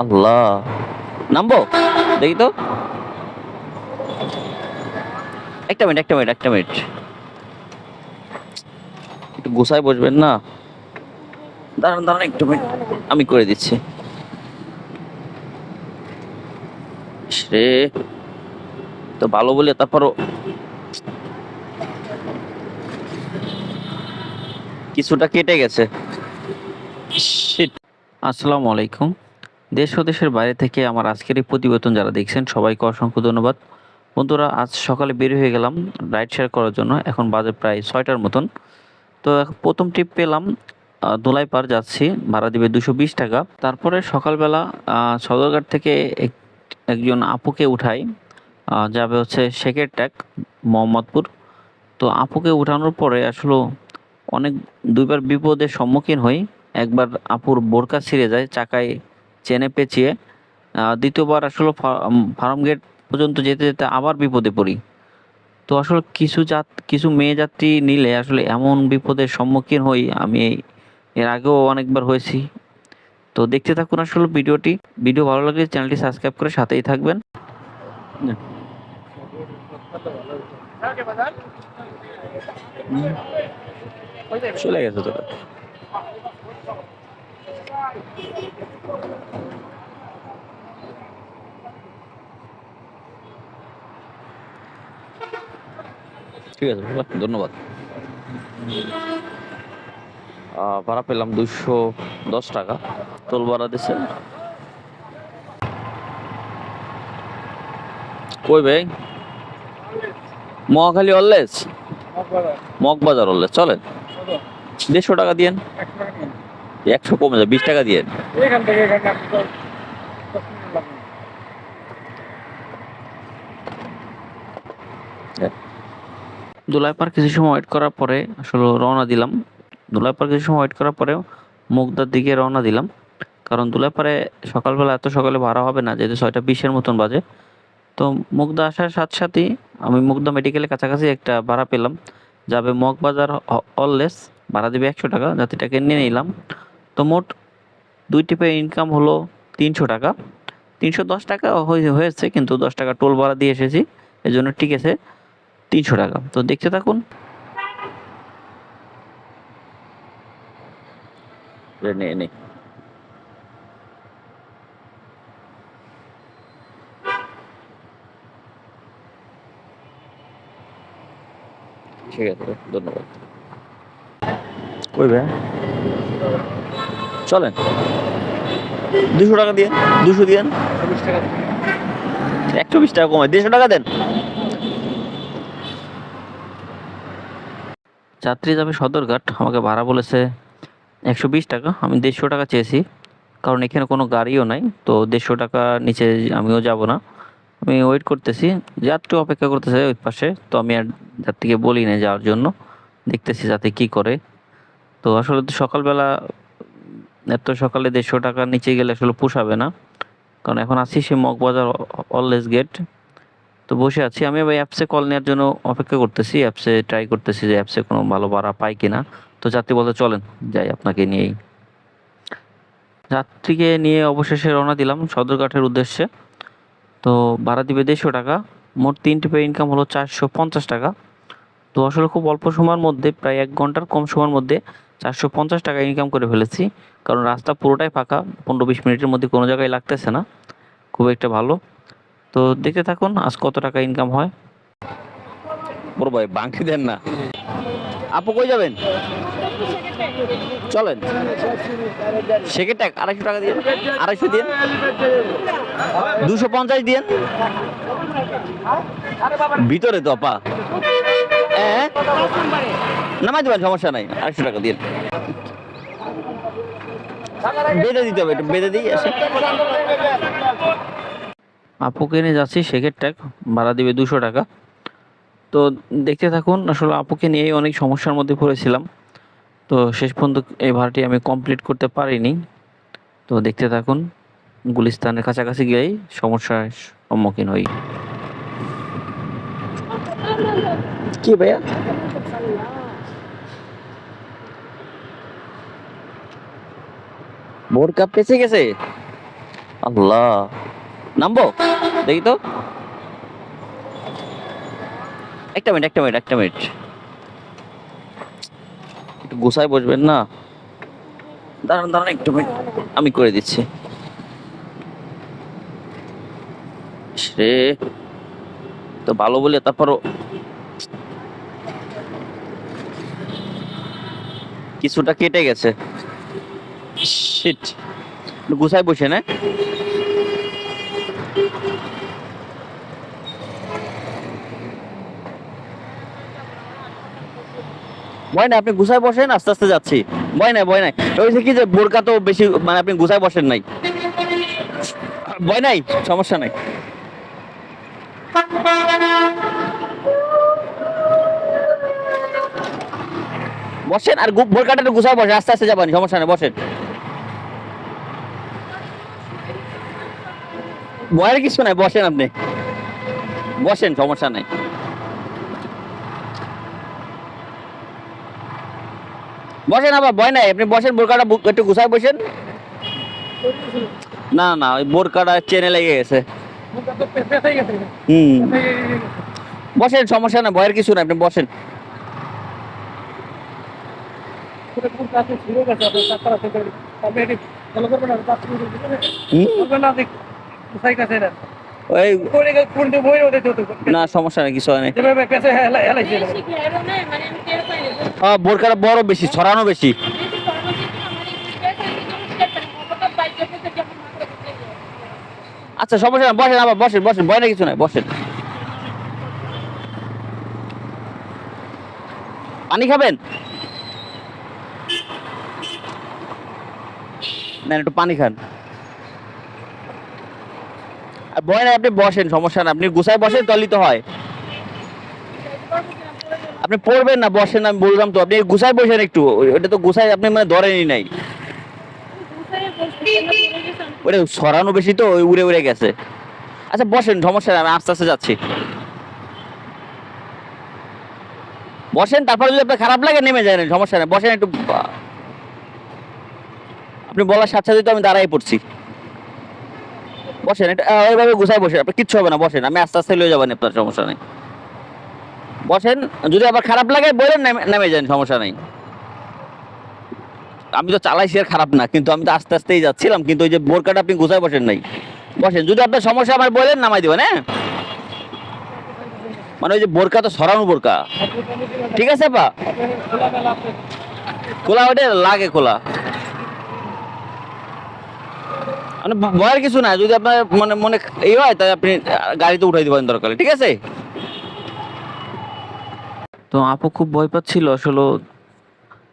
আল্লাহ। নামবো? দেখি তো। একটা মিনিট একটা মিনিট একটা মিনিট। একটু গোসায় বসবেন না? দাঁড়ান দাঁড়ান একটু মিনিট আমি করে দিচ্ছি। রে। তো ভালো বলে তারপরও কিছুটা কেটে গেছে. আসসালামু আলাইকুম। দেশ ও দেশের বাইরে থেকে আমার আজকের এই প্রতিবেদন যারা দেখছেন, সবাইকে অসংখ্য ধন্যবাদ। বন্ধুরা, আজ সকালে বের হয়ে গেলাম রাইড শেয়ার করার জন্য। এখন বাজে প্রায় ছয়টার মতন। তো প্রথম ট্রিপ পেলাম দোলাইপাড় যাচ্ছি, ভাড়া দিবে দুশো বিশ টাকা। তারপরে সকালবেলা সদরঘাট থেকে এক- একজন আপুকে উঠাই যাবে হচ্ছে শেখের ট্যাক মোহাম্মদপুর। তো আপুকে উঠানোর পরে আসলে অনেক দুইবার বিপদের সম্মুখীন হই। একবার আপুর বোরকা ছিঁড়ে যায়, চাকায় চেনে পেঁচিয়ে দ্বিতীয়বার আসলে ফার্ম গেট পর্যন্ত যেতে যেতে আবার বিপদে পড়ি। তো আসলে কিছু যাত কিছু মেয়ে যাত্রী নিলে আসলে এমন বিপদের সম্মুখীন হই আমি এর আগেও অনেকবার হয়েছি। তো দেখতে থাকুন আসলে ভিডিওটি। ভিডিও ভালো লাগলে চ্যানেলটি সাবস্ক্রাইব করে সাথেই থাকবেন। চলে গেছে তোরা ঠিক আছে ধন্যবাদ। ভাড়া পেলাম দুশো দশ টাকা। টোল ভাড়া দিছে। কই ভাই? মহাখালী অললেস মগবাজার অললেস চলেন। দেড়শো টাকা দিয়েন। একশো কমে যায় বিশ টাকা দিয়েন এখান থেকে এখানে আপনি তো দশ মিনিট লাগবে। দোলাইপার কিছু সময় ওয়েট করার পরে আসলে রওনা দিলাম। দোলাইপার কিছু সময় ওয়েট করার পরে মুগদার দিকে রওনা দিলাম। কারণ দোলাইপারে সকালবেলা এত সকালে ভাড়া হবে না, যেহেতু ছয়টা বিশের মতন বাজে। তো মুগদা আসার সাথে সাথেই আমি মুগদা মেডিকেলের কাছাকাছি একটা ভাড়া পেলাম। যাবে মগবাজার অললেস ভাড়া দেবে একশো টাকা, যাত্রীটাকে নিয়ে নিলাম। তো মোট দুই টিপের ইনকাম হলো তিনশো টাকা। তিনশো দশ টাকা হয়ে- হয়েছে, কিন্তু দশ টাকা টোল ভাড়া দিয়ে এসেছি। এই জন্য ঠিক আছে। তিনশো টাকা। তো দেখতে থাকুন। রে নে নে। ঠিক আছে ধন্যবাদ। কই ভাই? চলেন। দুশো টাকা দিয়ে দুশো দিয়ে। একশো বিশ টাকা কমায় দেড়শো টাকা দেন। যাত্রী যাবে সদরঘাট, আমাকে ভাড়া বলেছে একশো বিশ টাকা, আমি দেড়শো টাকা চেয়েছি, কারণ এখানে কোনো গাড়িও নাই, তো দেড়শো টাকা নিচে আমিও যাব না। আমি ওয়েট করতেছি, যাত্রী অপেক্ষা করতেছে ওই পাশে, তো আমি আর যাত্রীকে বলি না যাওয়ার জন্য, দেখতেছি যাতে কি করে। তো আসলে তো সকালবেলা, এত সকালে দেড়শো টাকার নিচে গেলে আসলে পোষাবে না, কারণ এখন আছি সে মগবাজার অললেস গেট তো বসে আছি। আমি ওই অ্যাপসে কল নেওয়ার জন্য অপেক্ষা করতেছি। অ্যাপসে ট্রাই করতেছি যে অ্যাপসে কোনো ভালো ভাড়া পাই কিনা। তো যাত্রী বলতে চলেন, যাই আপনাকে নিয়েই। যাত্রীকে নিয়ে অবশেষে রওনা দিলাম সদরঘাটের উদ্দেশ্যে। তো ভাড়া দিবে দেড়শো টাকা। মোট তিন টিপে ইনকাম হলো চারশো পঞ্চাশ টাকা। তো আসলে খুব অল্প সময়ের মধ্যে, প্রায় এক ঘণ্টার কম সময়ের মধ্যে চারশো পঞ্চাশ টাকা ইনকাম করে ফেলেছি। কারণ রাস্তা পুরোটাই ফাঁকা, পনেরো বিশ মিনিটের মধ্যে কোনো জায়গায় লাগতেছে না। খুব একটা ভালো। তো দেখতে থাকুন, আজ কত টাকা ইনকাম হয়? বড় ভাই বাংকি দেন না। আপু কই যাবেন? চলেন। ট্যাগ, আড়াইশো টাকা দিয়ে। আড়াইশো দিয়ে। দুশো পঞ্চাশ দিয়ে। ভিতরে তো, আপা। হ্যাঁ নামাই দেবেন, সমস্যা নাই। আড়াইশো টাকা দিয়ে। বেঁধে দিতে হবে, একটু বেঁধে দিই এসে আপুকে নিয়ে যাচ্ছি শেখের ট্যাগ ভাড়া দিবে দুশো টাকা। তো দেখতে থাকুন আসলে আপুকে নিয়েই অনেক সমস্যার মধ্যে পড়েছিলাম। তো শেষ পর্যন্ত এই ভাড়াটি আমি কমপ্লিট করতে পারিনি। তো দেখতে থাকুন গুলিস্তানের কাছাকাছি গিয়েই সমস্যার সম্মুখীন হই। কি ভাইয়া? বোরকা পেঁচে গেছে? আল্লাহ। নামবো? দেখি তো। একটা মিনিট একটা মিনিট একটা মিনিট। একটু গোসায় বসবেন না? দাঁড়ান দাঁড়ান একটু মিনিট আমি করে দিচ্ছি। সে তো ভালো বলে তারপরও কিছুটা কেটে গেছে। গুছায় বসে না। ভয় নাই, আপনি গুছায় বসেন, আস্তে আস্তে যাচ্ছি। ভয় নাই ভয় নাই। হয়েছে কি যে বোরকা তো বেশি মানে আপনি গুছায় বসেন নাই। ভয় নাই, সমস্যা নাই। বসেন, আর বোরকাটা একটু গুছায় বসেন, আস্তে আস্তে যাবেন, সমস্যা নেই, বসেন। ভয়ের কিছু নাই, বসেন আপনি। বসেন, সমস্যা নাই। বসেন আবার, ভয় নাই আপনি বসেন, বোরকাটা একটু গুছায় বসেন না না, ওই বোরকাটা চেনে লেগে গেছে। হুম বসেন, সমস্যা নাই, ভয়ের কিছু নাই, আপনি বসেন না। হুম? না? ওই না সমস্যা নাই কিছু হয় নাই মানে না। হ্যাঁ বোরকাটা বড় বেশি ছড়ানো বেশি না, না। আচ্ছা সমস্যা নাই বসেন আবার বসেন বসেন ভয় না কিছু নাই বসেন পানি খাবেন না একটু পানি খান ভয় নাই আপনি বসেন, সমস্যা না। আপনি গুছায় বসেন তাহলেই তো হয়। আপনি পড়বেন না, বসেন, আমি বললাম তো। আপনি গুছায় বসেন একটু। ওটা তো গুছায় আপনি মানে ধরেনই নাই। ওটা সরানো বেশি তো, ওই উড়ে উড়ে গেছে। আচ্ছা বসেন, সমস্যা না, আমি আস্তে আস্তে যাচ্ছি। বসেন, তারপরে যদি আপনার খারাপ লাগে, নেমে যায় সমস্যা নেই বসেন একটু আপনি বলার সাথে সাথে তো আমি দাঁড়াই পড়ছি। বসেন, এটা ওইভাবে গুছাই বসেন, আপনার কিচ্ছু হবে না, বসেন, আমি আস্তে আস্তে লয়ে যাবেন আপনার সমস্যা নেই। বসেন, যদি আবার খারাপ লাগে বলেন নেমে যান, সমস্যা নেই। আমি তো চালাইছি আর খারাপ না, কিন্তু আমি তো আস্তে আস্তেই যাচ্ছিলাম, কিন্তু ওই যে বোরকাটা আপনি গুছায় বসেন নাই। বসেন, যদি আপনার সমস্যা আমার বলেন নামাই দেবেন হ্যাঁ? মানে ওই যে বোরকা তো সরানো বোরকা। আপনি ঠিক আছে পা আপনি আপনি- খোলা ওটা লাগে খোলা। মানে ভয়ের কিছু না যদি আপনার মানে মনে এই হয় তাই আপনি গাড়িতে উঠাই দিবেন দরকার। ঠিক আছে? তো আপু খুব ভয় পাচ্ছিল আসলে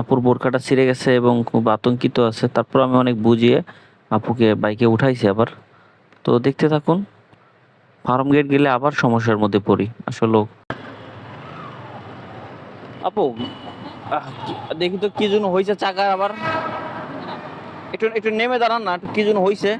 আপুর বোরকাটা ছিঁড়ে গেছে এবং খুব আতঙ্কিত আছে। তারপর আমি অনেক বুঝিয়ে আপুকে বাইকে উঠাইছি আবার। তো দেখতে থাকুন ফার্ম গেট গেলে আবার সমস্যার মধ্যে পড়ি আসলে আপু দেখি তো কি জন্য হয়েছে চাকা আবার। একটু একটু নেমে দাঁড়ান না কি জন্য হয়েছে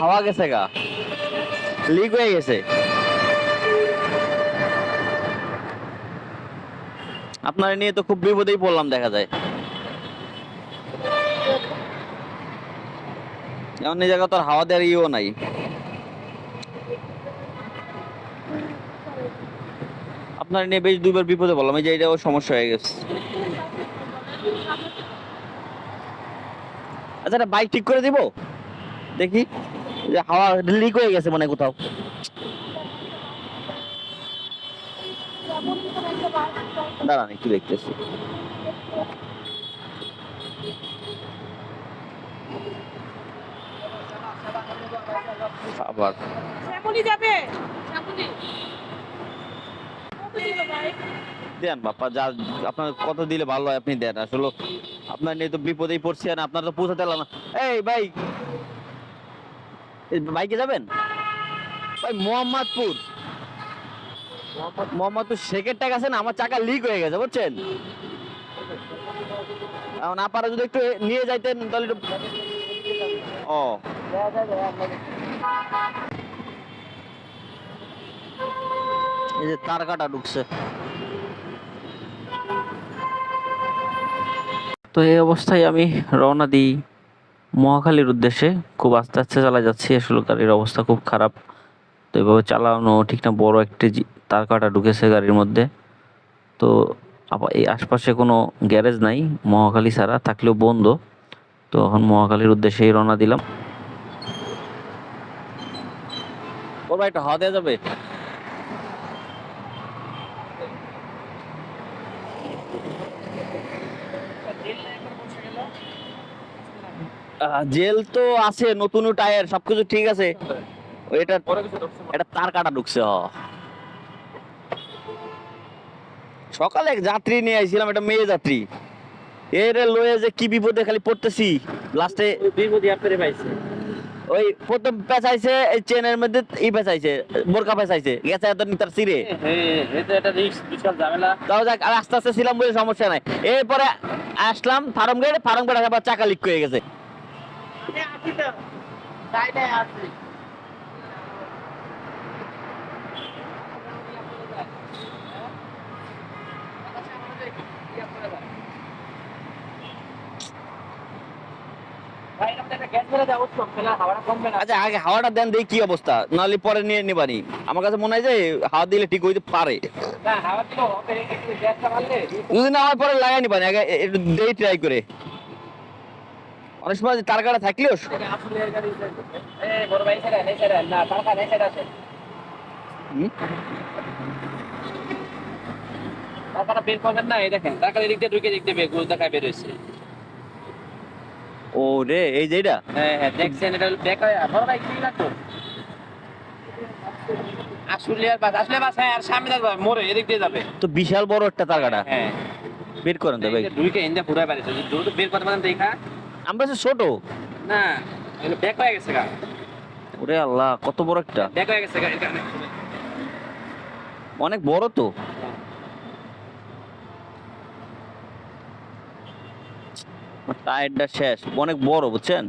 হাওয়া গেছে গা। লিক হয়ে গেছে। আপনার নিয়ে তো খুব বিপদেই পড়লাম, দেখা যায়। এমন এই জায়গা তো আর হাওয়া দেওয়ার ইয়েও নাই। আপনার নিয়ে বেশ দুইবার বিপদে বললাম এই যে এটাও সমস্যা হয়ে গেছে। আচ্ছা বাইক ঠিক করে দিব? দেখি, যে হাওয়া লিক হয়ে গেছে মানে কোথাও যেমন কোনো একটা বার করতে দাঁড়ান একটু দেখতেছি। আবার। যাবে? দেন বাপ্পা যা আপনার কত দিলে ভালো হয় আপনি দেন। আসলে আপনার নিয়ে তো বিপদেই পড়ছি আর আপনার তো পৌঁছাতে পারলাম না। এই ভাই বাইকে যাবেন? ভাই মোহাম্মদপুর। মোহাম্মদপুর শেখের টাকা আছে না, আমার চাকা লিক হয়ে গেছে, বুঝছেন? এখন আপারা যদি একটু নিয়ে যাইতেন, তাহলে ও। এই যে তার কাটা ঢুকছে। তো এই অবস্থায় আমি রওনা দিই মহাখালীর উদ্দেশ্যে। খুব আস্তে আস্তে চালা যাচ্ছি, আসলে গাড়ির অবস্থা খুব খারাপ। এভাবে চালানো ঠিক না, বড় একটি তার কাটা ঢুকেছে গাড়ির মধ্যে। তো এই আশপাশে কোনো গ্যারেজ নাই মহাকালী ছাড়া, থাকলেও বন্ধ। তো এখন মহাখালীর উদ্দেশ্যেই রওনা দিলাম। যাবে? জেল তো আছে নতুন টায়ার, সবকিছু ঠিক আছে। এটা এটা তার কাটা ঢুকছে হ। সকালে এক যাত্রী নিয়ে আইছিলাম একটা মেয়ে যাত্রী। এর লয়ে যে কি বিপদে খালি পড়তেছি। লাস্টে বিপদে আপনারে পাইছে। ওই প্রথম পেঁচাইছে এই চেনের মধ্যে ই পেঁচাইছে বোরকা পেঁচাইছে। গেছে এত নিতার সিরে হ্যাঁ এটা একটা রিস্ক তাও যাক আর আস্তে আস্তে ছিলাম বলে সমস্যা নাই। এরপরে আসলাম ফার্ম গেটে ফার্ম গেটে আবার চাকা লিক হয়ে গেছে ভাই আপনি একটা গ্যাস মেরে দাও উৎসব ফেলা হাওয়াটা কমবে না আচ্ছা আগে হাওয়াটা দেন দেখি কি অবস্থা। নাহলে পরে নিয়ে নিবানি আমার কাছে মনে হয় যে হাওয়া দিলে ঠিক হইতে পারে। যদি না হয় পরে লাগাই নিবানি আগে একটু দেই ট্রাই করে। অনেক সময় তার কাটা থাকলেও? টাকাটা বের করবেন না এই দেখেন টাকা এদিক দিয়ে ঢুকে দিয়ে বের দেখায় বের হয়েছে। ও রে এই যে এটা? হ্যাঁ হ্যাঁ দেখছেন এটা ব্যাক হয়। বড় ভাই কি লাগতো আসলে আর বাস আসলে বাস হ্যাঁ আর সামনে যাবে মোড়ে এদিক দিয়ে যাবে। তো বিশাল বড় একটা তার কাটা হ্যাঁ। বের করেন তো ভাই। ঢুকে ইন্দা দ্রুত বের করতে পারেন দেখা আমরা হচ্ছে ছোট। না এগুলো ব্যাক হয়ে গেছে গা। ওরে আল্লাহ কত বড় একটা। ব্যাক হয়ে গেছে গা অনেক বড় তো। টায়ারটা শেষ। অনেক বড় বুঝছেন?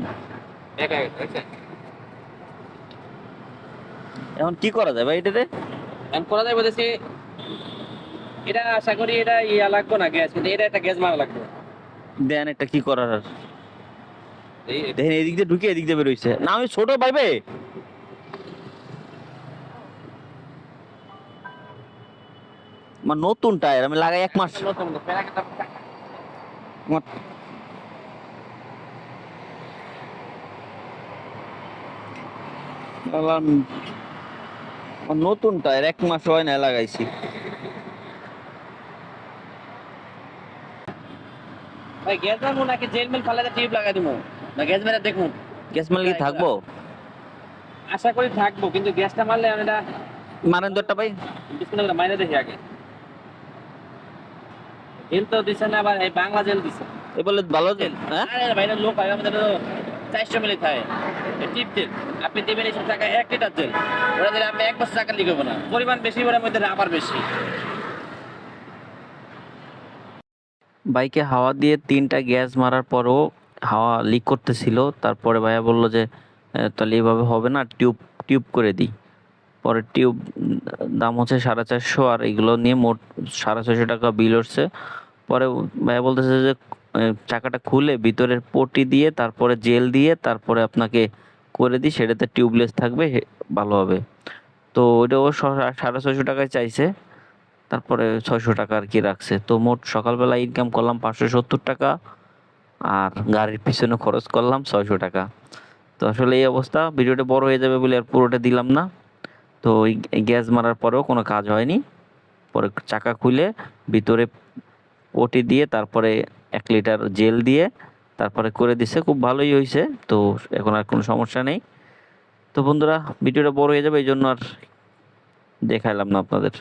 এখন কি করা যায় ভাই এটাতে? এখন করা যায় বলতেছি এটা আশা করি এটা ইয়া লাগবে না গ্যাস কিন্তু এটা একটা গ্যাস মারা লাগবে। দেন এটা কি করার? আর এই দেখেন এদিক দিয়ে ঢুকে এদিক দিয়ে বেরোইছে। না আমি ছোট পাইবে আমার নতুন টায়ার আমি লাগাই এক মাস। আমার আলাম আমার নতুন এক মাস হয় না লাগাইছি। ভাই গ্যাস মারবো নাকি জেল মেল ফালাতে টিউব লাগাই দিবো না গ্যাস মেরে গ্যাস মাল কি থাকব? আশা করি থাকব কিন্তু গ্যাসটা মারলে আমি এটা মারেন দরটা ভাই। করে মাইনে দেখি আগে। জেল তো দিছে না আবার এই বাংলা জেল দিছে। এ বলে ভালো জেল হ্যাঁ? আরে বাইরে লোক হয় আমাদের চারশো মিলি টিপ তেল আপনি দেবেন এইসব টাকা এক লিটার তেল। ওরা দিলে আমি এক বছর টাকা না। পরিমাণ বেশি ওরা মধ্যে বেশি। বাইকে হাওয়া দিয়ে তিনটা গ্যাস মারার পরও হাওয়া লিক করতেছিল। তারপরে ভাইয়া বলল যে তাহলে এইভাবে হবে না টিউব টিউব করে দিই। পরে টিউব দাম হচ্ছে সাড়ে চারশো, আর এগুলো নিয়ে মোট সাড়ে ছয়শো টাকা বিল উঠছে। পরে ভাইয়া বলতেছে যে চাকাটা খুলে ভিতরের পটি দিয়ে, তারপরে জেল দিয়ে, তারপরে আপনাকে করে দিই, সেটাতে টিউবলেস থাকবে ভালো হবে। তো ওইটা ও সাড়ে ছয়শো টাকায় চাইছে, তারপরে ছয়শো টাকা আর কি রাখছে। তো মোট সকালবেলা ইনকাম করলাম পাঁচশো সত্তর টাকা, আর গাড়ির পিছনে খরচ করলাম ছয়শো টাকা। তো আসলে এই অবস্থা, ভিডিওটা বড় হয়ে যাবে বলে আর পুরোটা দিলাম না। তো এই গ্যাস মারার পরেও কোনো কাজ হয়নি। পরে চাকা খুলে ভিতরে পটি দিয়ে, তারপরে এক লিটার জেল দিয়ে তারপরে করে দিছে, খুব ভালোই হয়েছে তো এখন আর কোনো সমস্যা নেই। তো বন্ধুরা, ভিডিওটা বড় হয়ে যাবে, এই জন্য আর দেখাইলাম না আপনাদের।